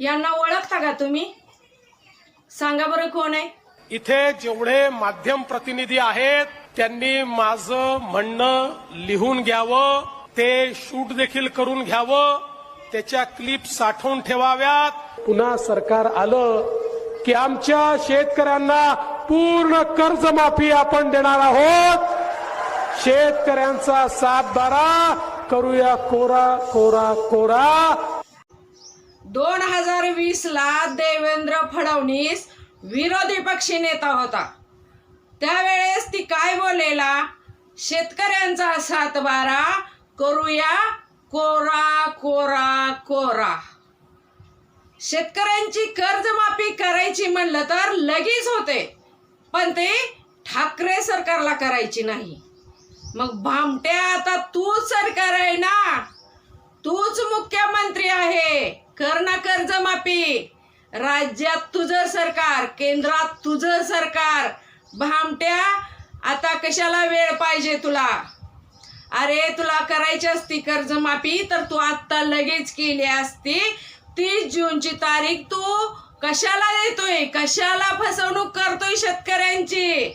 यांना ओळखता का तुम्ही? सांगा बरं कोण आहे? इथे जेवढे माध्यम प्रतिनिधी आहेत त्यांनी माझं म्हणणं लिहून घ्यावं ते शूट देखील करून घ्यावं त्याच्या क्लिप साठवून ठेवाव्यात. पुन्हा सरकार आलं की आमच्या शेतकऱ्यांना पूर्ण कर्जमाफी आपण देणार आहोत. शेतकऱ्यांचा सातबारा करूया कोरा कोरा कोरा. दोन हजार वीसला देवेंद्र फडणवीस विरोधी पक्षी नेता होता. त्यावेळेस ती काय बोलेला शेतकऱ्यांचा सातबारा करूया कोरा कोरा कोरा. शेतकऱ्यांची कर्जमाफी करायची म्हणलं तर लगेच होते. पण ते ठाकरे सरकारला करायची नाही. मग भामट्या आता तूच सरकार आहे ना? कर ना कर्जमाफी राज्यात तुझं सरकार केंद्रात तुझं सरकार. भामट्या आता कशाला वेळ पाहिजे तुला? अरे तुला करायची असती कर्जमाफी तर तू आत्ता लगेच केली असती. तीस जूनची तारीख तू कशाला देतोय? कशाला फसवणूक करतोय शेतकऱ्यांची?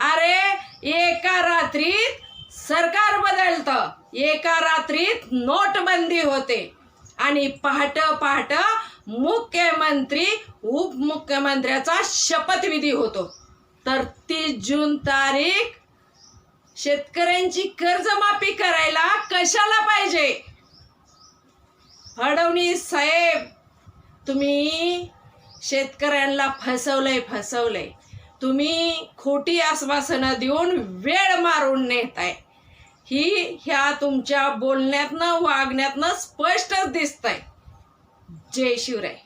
अरे एका रात्रीत सरकार बदलतं. एका रात्रीत नोटबंदी होते. आणि पहाट पहाट मुख्यमंत्री उपमुख्यमंत्र्याचा शपथविधी होतो. तर तीस जून तारीख शेतकऱ्यांची कर्जमाफी करायला कशाला पाहिजे? फडणवीस साहेब तुम्ही शेतकऱ्यांना फसवलंय फसवलंय. तुम्ही खोटी आश्वासनं देऊन वेळ मारून नेताय. ही ह्या तुमच्या बोलण्यातनं वागण्यातनं स्पष्टच दिसतंय. जय शिवराय.